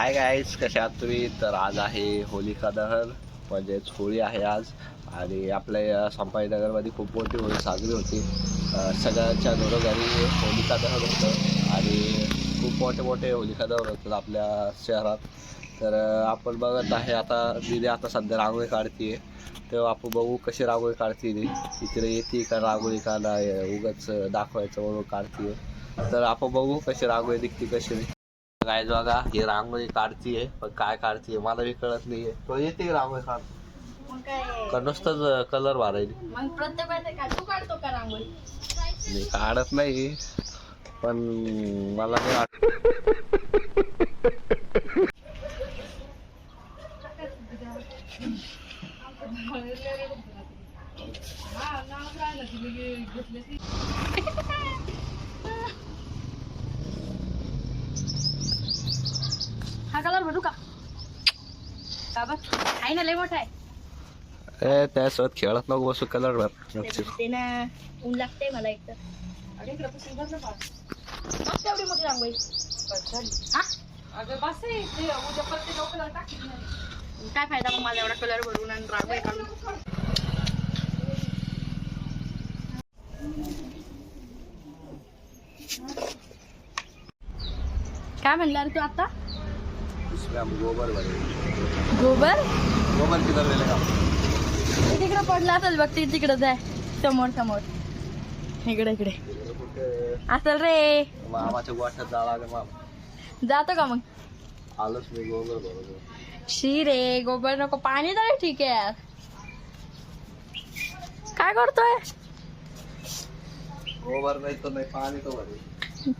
Hi guys कसे आहात तुम्ही? तर आज आहे होलिका दहन म्हणजेच होळी आहे आज. आणि आपल्या या संभाजीनगरमध्ये खूप मोठी होळी साजरी होती. सगळ्यांच्या घरोघरी होलिका दहन होतं. आणि खूप मोठे मोठे होलिका दहन होतात आपल्या शहरात. तर आपण बघत आहे आता दिदी आता सध्या रांगोळी काढते तेव्हा आपण बघू कशी रांगोळी काढते तिकडे इकडे येते का रांगोळी का उगच उगाच दाखवायचं म्हणून काढते तर आपण बघू कशी रांगोळी दिसते कशी काय बघा ही रांगोळी काढतीये. पण काय काढतीये मला बी कळत नाहीये. तो येते रांगोळी काढ. मग काय का नुसतंच कलर मारायची मग काय तू काढतो का रांगोळी? मी काढत नाही पण मला नाही वाटत हा कलर भरू का? का बघ आहे ना लय मोठा आहे. ए त्यासोबत खेळत नको बसू कलर भर. ते ना. ऊन लागते मला एक तर मग तेवढी मोठी रांगोळी. हा? काय फायदा मग मला एवढा कलर भरून आणि रांगोळी काढून? काय म्हणला रे तू आता? गोबर गोबर? गोबर का तिकडे पडला असेल बघ ते तिकडे जाय समोर समोर. इकडे इकडे. असेल रे. मामाच्या गोठ्यात जावं लागेल मामा. जातो का मग? आलोच मी गोबर बरोबर. शी रे गोबर नको. पाणी तरी ठीक आहे यार. काय करतोय? गोबर नाही तर नाही पाणी तो भरेल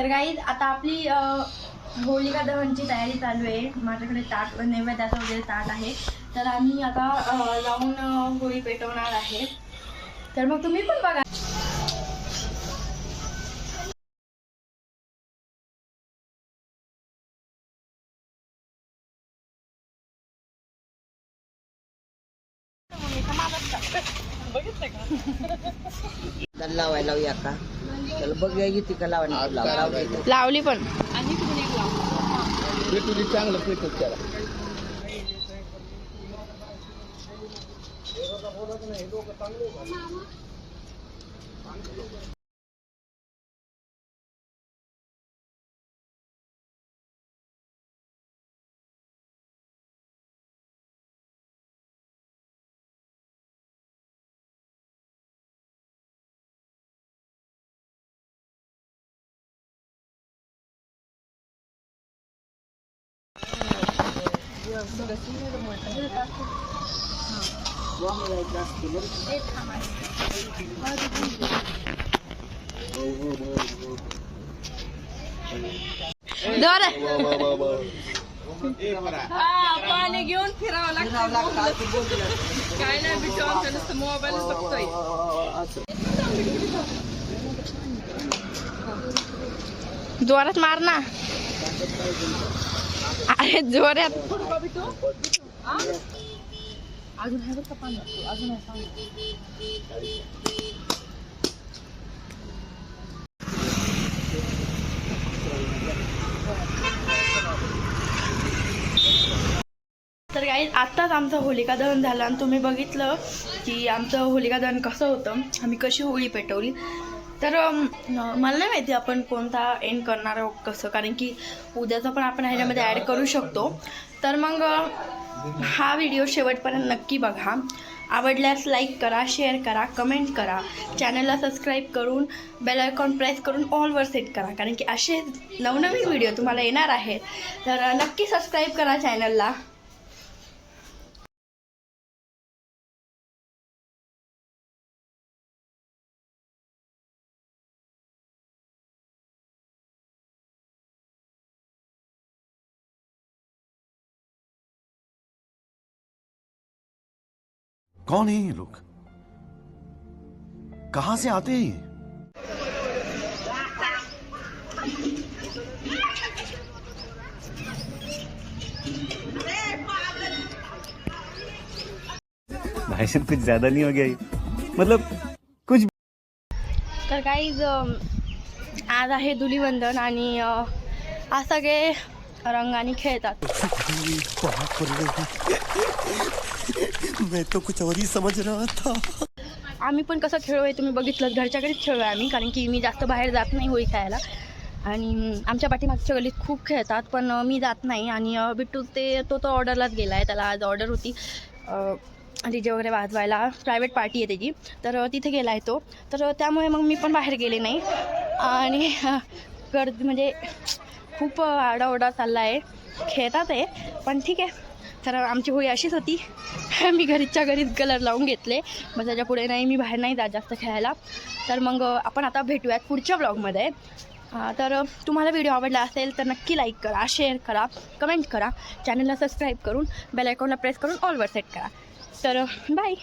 तर काही आता आपली अं, होलिका दहनची तयारी चालू आहे. माझ्याकडे ताट नैवेद्याचं वगैरे ताट आहे. तर आम्ही आता अं, होळी पेटवणार आहे. तर मग तुम्ही पण बघा. त्याला लावायला लावूया का? त्याला बघूया किती का लावायला लावली पण. चांगलं पेटत त्याला हा पाणी घेऊन फिरावं लागतं काय नाही बिचार आमच्या नुसतं मोबाईल बघतोय. जोरात मार ना. अरे जोरात. अजून आहे बरं का पाणी? अजून आहे पाणी. तर काही आत्ताच आमचं होलिका दहन झालं आणि तुम्ही बघितलं की आमचं होलिका दहन कसं होतं आम्ही कशी होळी पेटवली तर मला नाही माहिती आपण कोणता एंड करणार आहोत कसं कारण की उद्याचं पण आपण ह्याच्यामध्ये ॲड करू शकतो. तर मग हा व्हिडिओ शेवटपर्यंत नक्की बघा. आवडल्यास लाईक करा शेअर करा कमेंट करा. चॅनलला सबस्क्राईब करून बेल आयकॉन प्रेस करून ऑलवर सेट करा. कारण की असे नवनवीन व्हिडिओ तुम्हाला येणार आहेत. तर नक्की सबस्क्राईब करा चॅनलला कौन है ये लोग? कहां से आते हैं ये? भाई साहब कुछ ज्यादा नहीं हो गया ये? मतलब कुछ तर काहीच आज आहे धुलीवंदन आणि आज सगळे रंगाने खेळतात. मैं तो कुछ और ही समझ रहा था। आम्ही पण कसं खेळू आहे तुम्ही बघितलं घरच्या घरीच खेळू आहे आम्ही कारण की मी जास्त बाहेर जात नाही होळी खेळायला. आणि आमच्या पाठीमागच्या गलीत खूप खेळतात पण मी जात नाही. आणि बिट्टू ते तो तो ऑर्डरलाच गेला आहे त्याला आज ऑर्डर होती. डीजे वगैरे वाजवायला प्रायव्हेट पार्टी आहे त्याची. तर तिथे गेला आहे तो. तर त्यामुळे मग मी पण बाहेर गेले नाही. आणि गर्दी म्हणजे खूप आडाओडा चालला आहे. खेळतात आहे पण ठीक आहे. तर आमची होळी अशीच होती. मी घरीच्या घरीच कलर लावून घेतले. मग त्याच्या पुढे नाही मी बाहेर नाही जात जास्त खेळायला. तर मग आपण आता भेटूयात पुढच्या ब्लॉगमध्ये तर तुम्हाला व्हिडिओ आवडला असेल तर नक्की लाईक करा शेअर करा कमेंट करा. चॅनलला सबस्क्राईब करून बेल आयकॉनला प्रेस करून ऑलवर सेट करा. तर बाय